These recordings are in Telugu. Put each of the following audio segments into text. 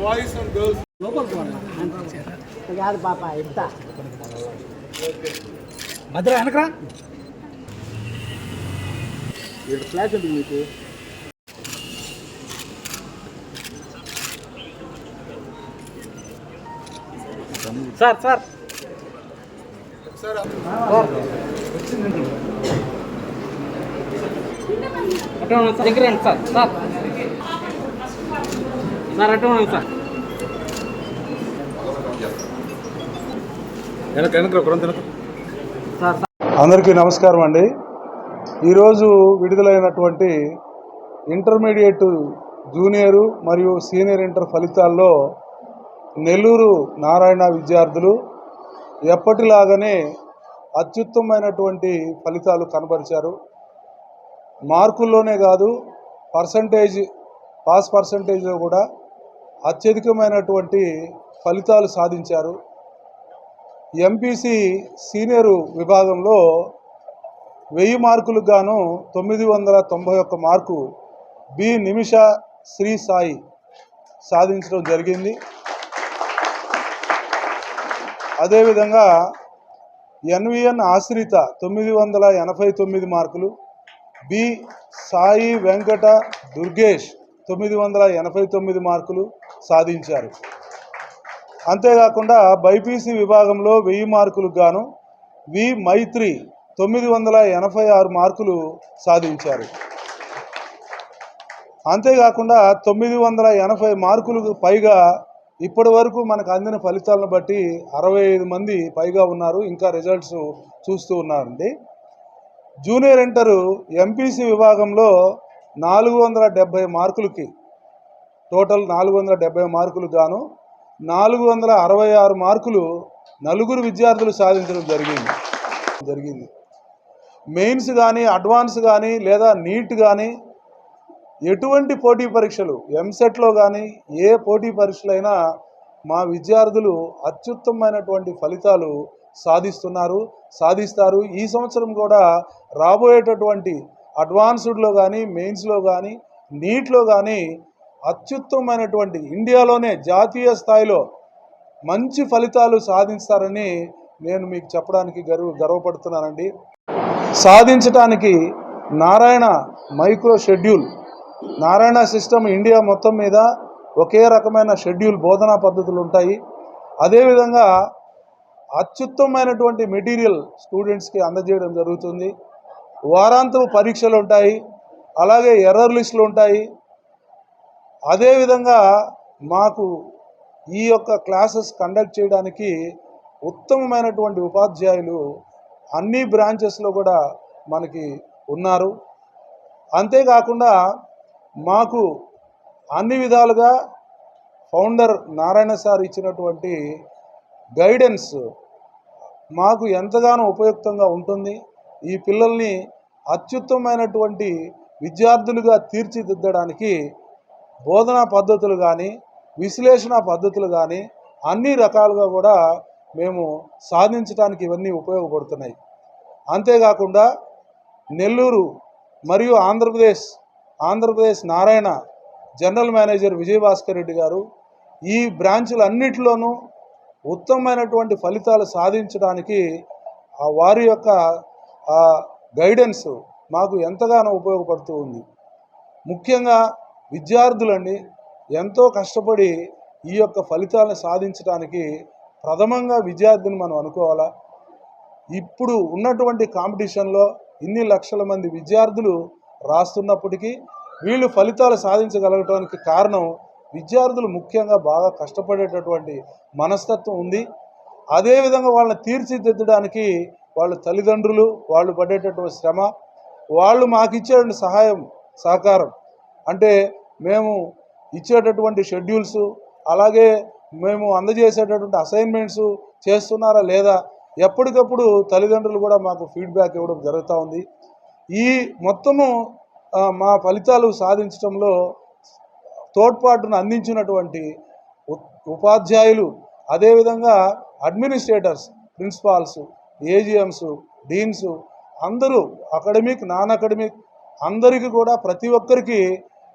బాయ్స్ అండ్ గర్ల్స్ కాదు పాప ఎంత భద్ర వెనకరా. ఇక్కడ ఫ్లాష్ ఉంటుంది మీకు? Sir sir. సార్ దగ్గర సార్ సార్. సార్. అటు సార్. అందరికీ నమస్కారం అండి. ఈరోజు విడుదలైనటువంటి ఇంటర్మీడియట్ జూనియరు మరియు సీనియర్ ఇంటర్ ఫలితాల్లో నెల్లూరు నారాయణ విద్యార్థులు ఎప్పటిలాగానే అత్యుత్తమైనటువంటి ఫలితాలు కనబరిచారు. మార్కుల్లోనే కాదు పర్సంటేజ్ పాస్ పర్సంటేజ్లో కూడా అత్యధికమైనటువంటి ఫలితాలు సాధించారు. ఎంపీసీ సీనియరు విభాగంలో వెయ్యి మార్కులకు గాను తొమ్మిది వందల తొంభై ఒక్క మార్కు బి నిమిష శ్రీ సాయి సాధించడం జరిగింది. అదేవిధంగా ఎన్విఎన్ ఆశ్రిత తొమ్మిది వందల ఎనభై తొమ్మిది మార్కులు బి సాయి వెంకట దుర్గేష్ తొమ్మిది వందల ఎనభై తొమ్మిది మార్కులు సాధించారు. అంతేకాకుండా బైపీసీ విభాగంలో వెయ్యి మార్కులకు గాను వి మైత్రి తొమ్మిది వందల ఎనభై ఆరు మార్కులు సాధించారు. అంతేకాకుండా తొమ్మిది వందల ఎనభై మార్కులకు పైగా ఇప్పటి వరకు మనకు అందిన ఫలితాలను బట్టి అరవై ఐదు మంది పైగా ఉన్నారు. ఇంకా రిజల్ట్స్ చూస్తూ ఉన్నారండి. జూనియర్ ఇంటరు ఎంపీసీ విభాగంలో నాలుగు వందల డెబ్భై మార్కులకి టోటల్ నాలుగు వందల డెబ్బై మార్కులు గాను నాలుగు వందల అరవై ఆరు మార్కులు నలుగురు విద్యార్థులు సాధించడం జరిగింది. జరిగింది. మెయిన్స్ కానీ అడ్వాన్స్ కానీ లేదా నీట్ కానీ ఎటువంటి పోటీ పరీక్షలు ఎంసెట్లో కానీ ఏ పోటీ పరీక్షలైనా మా విద్యార్థులు అత్యుత్తమైనటువంటి ఫలితాలు సాధిస్తున్నారు సాధిస్తారు. ఈ సంవత్సరం కూడా రాబోయేటటువంటి అడ్వాన్స్డ్లో కానీ మెయిన్స్లో కానీ నీట్లో కానీ అత్యుత్తమైనటువంటి ఇండియాలోనే జాతీయ స్థాయిలో మంచి ఫలితాలు సాధిస్తారని నేను మీకు చెప్పడానికి గర్వ గర్వపడుతున్నానండి. సాధించటానికి Narayana micro schedule Narayana system India మొత్తం మీద ఒకే రకమైన షెడ్యూల్ బోధనా పద్ధతులు ఉంటాయి. అదేవిధంగా అత్యుత్తమైనటువంటి మెటీరియల్ స్టూడెంట్స్కి అందజేయడం జరుగుతుంది. వారాంతపు పరీక్షలు ఉంటాయి. అలాగే ఎర్రర్ లిస్టులు ఉంటాయి. అదేవిధంగా మాకు ఈ యొక్క క్లాసెస్ కండక్ట్ చేయడానికి ఉత్తమమైనటువంటి ఉపాధ్యాయులు అన్ని బ్రాంచెస్లో కూడా మనకి ఉన్నారు. అంతేకాకుండా మాకు అన్ని విధాలుగా ఫౌండర్ నారాయణ సార్ ఇచ్చినటువంటి గైడెన్స్ మాకు ఎంతగానో ఉపయుక్తంగా ఉంటుంది. ఈ పిల్లల్ని అత్యుత్తమైనటువంటి విద్యార్థులుగా తీర్చిదిద్దడానికి బోధనా పద్ధతులు కానీ విశ్లేషణ పద్ధతులు కానీ అన్ని రకాలుగా కూడా మేము సాధించడానికి ఇవన్నీ ఉపయోగపడుతున్నాయి. అంతేకాకుండా నెల్లూరు మరియు ఆంధ్రప్రదేశ్ ఆంధ్రప్రదేశ్ నారాయణ జనరల్ మేనేజర్ విజయభాస్కర్ రెడ్డి గారు ఈ బ్రాంచులన్నిటిలోనూ ఉత్తమమైనటువంటి ఫలితాలు సాధించడానికి ఆ వారి యొక్క గైడెన్స్ మాకు ఎంతగానో ఉపయోగపడుతూ ఉంది. ముఖ్యంగా విద్యార్థులండి ఎంతో కష్టపడి ఈ యొక్క ఫలితాలను సాధించడానికి ప్రథమంగా విద్యార్థిని మనం అనుకోవాలా? ఇప్పుడు ఉన్నటువంటి కాంపిటీషన్లో ఇన్ని లక్షల మంది విద్యార్థులు రాస్తున్నప్పటికీ వీళ్ళు ఫలితాలు సాధించగలగటానికి కారణం విద్యార్థులు ముఖ్యంగా బాగా కష్టపడేటటువంటి మనస్తత్వం ఉంది. అదేవిధంగా వాళ్ళని తీర్చిదిద్దడానికి వాళ్ళ తల్లిదండ్రులు వాళ్ళు పడేటటువంటి శ్రమ వాళ్ళు మాకు ఇచ్చేటువంటి సహాయం సహకారం అంటే మేము ఇచ్చేటటువంటి షెడ్యూల్స్ అలాగే మేము అందజేసేటటువంటి అసైన్మెంట్స్ చేస్తున్నారా లేదా ఎప్పటికప్పుడు తల్లిదండ్రులు కూడా మాకు ఫీడ్బ్యాక్ ఇవ్వడం జరుగుతూ ఉంది. ఈ మొత్తము మా ఫలితాలు సాధించడంలో తోడ్పాటును అందించినటువంటి ఉపాధ్యాయులు అదేవిధంగా అడ్మినిస్ట్రేటర్స్ ప్రిన్సిపాల్స్ ఏజిఎంస్ డీన్స్ అందరూ అకాడమిక్ నాన్ అకాడమిక్ అందరికీ కూడా ప్రతి ఒక్కరికి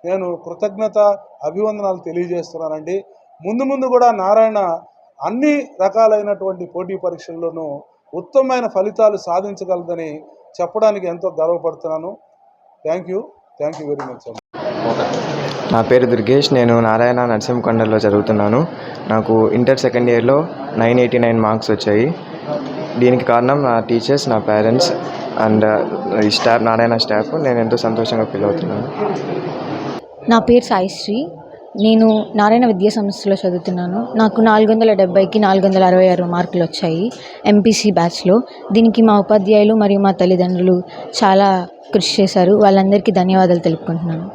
నేను కృతజ్ఞత అభివందనాలు తెలియజేస్తున్నానండి. ముందు ముందు కూడా నారాయణ అన్ని రకాలైనటువంటి పోటీ పరీక్షల్లోనూ ఉత్తమమైన ఫలితాలు సాధించగలదని చెప్పడానికి ఎంతో గర్వపడుతున్నాను. Thank you. Thank you very much నా పేరు దుర్గేష్ నేను నారాయణ నరసింహకొండలో చదువుతున్నాను. నాకు ఇంటర్ సెకండ్ ఇయర్లో నైన్ ఎయిటీ నైన్ మార్క్స్ వచ్చాయి. దీనికి కారణం నా టీచర్స్ నా పేరెంట్స్ అండ్ ఈ స్టాఫ్ నారాయణ స్టాఫ్. నేను ఎంతో సంతోషంగా ఫీల్ అవుతున్నాను. నా పేరు సాయిశ్రీ నేను నారాయణ విద్యా సంస్థలో చదువుతున్నాను. నాకు నాలుగు వందల డెబ్బైకి నాలుగు వందల అరవై ఆరు మార్కులు వచ్చాయి ఎంపీసీ బ్యాచ్లో. దీనికి మా ఉపాధ్యాయులు మరియు మా తల్లిదండ్రులు చాలా కృషి చేశారు. వాళ్ళందరికీ ధన్యవాదాలు తెలుపుకుంటున్నాను.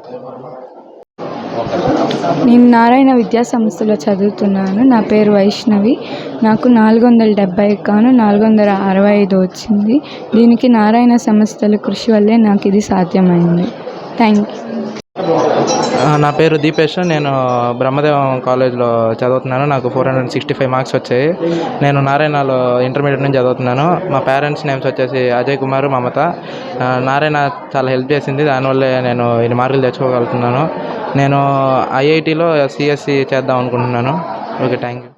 నేను నారాయణ విద్యా సంస్థలో చదువుతున్నాను. నా పేరు వైష్ణవి. నాకు నాలుగు వందల డెబ్బై కాను నాలుగు వందల అరవై ఐదు వచ్చింది. దీనికి నారాయణ సంస్థల కృషి వల్లే నాకు ఇది సాధ్యమైంది. Thank you. నా పేరు దీపేష్ నేను బ్రహ్మదేవం కాలేజ్లో చదువుతున్నాను. నాకు four hundred sixty five marks వచ్చాయి. నేను నారాయణలో ఇంటర్మీడియట్ నుంచి చదువుతున్నాను. మా పేరెంట్స్ నేమ్స్ వచ్చేసి అజయ్ కుమార్ మమత. నారాయణ చాలా హెల్ప్ చేసింది. దానివల్లే నేను ఇన్ని మార్కులు తెచ్చుకోగలుగుతున్నాను. నేను ఐఐటిలో సిఎస్సి చేద్దాం అనుకుంటున్నాను. ఓకే థ్యాంక్ యూ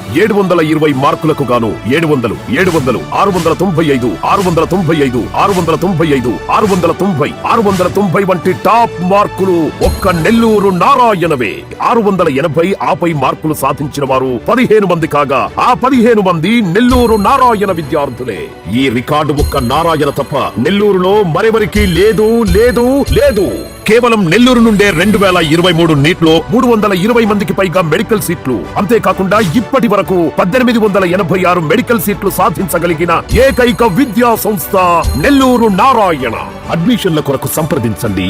ఏడు వందల ఇరవై మార్కులకు గాను ఏడు వందలు ఏడు వందలు ఆరు వందల తొంభై ఐదు ఆరు వందల తొంభై ఐదు ఆరు వందల తొంభై ఐదు ఆరు వందల తొంభై ఆరు వందల తొంభై వంటి టాప్ మార్కులు ఒక్క నెల్లూరు నారాయణవే. ఆరు వందల ఎనభై ఆపై మార్కులు సాధించిన వారు పదిహేను మంది కాగా ఆ పదిహేను మంది నెల్లూరు నారాయణ విద్యార్థులే. ఈ రికార్డు ఒక్క నారాయణ తప్ప నెల్లూరులో మరెవరికి లేదు లేదు లేదు. కేవలం నెల్లూరు నుండే రెండు వేల ఇరవై మూడు నీట్లో మూడు వందల ఇరవై మందికి పైగా మెడికల్ సీట్లు. అంతేకాకుండా ఇప్పటి వరకు వరకు పద్దెనిమిది వందల ఎనభై ఆరు మెడికల్ సీట్లు సాధించగలిగిన ఏకైక విద్యా సంస్థ నెల్లూరు నారాయణ. అడ్మిషన్ల కొరకు సంప్రదించండి.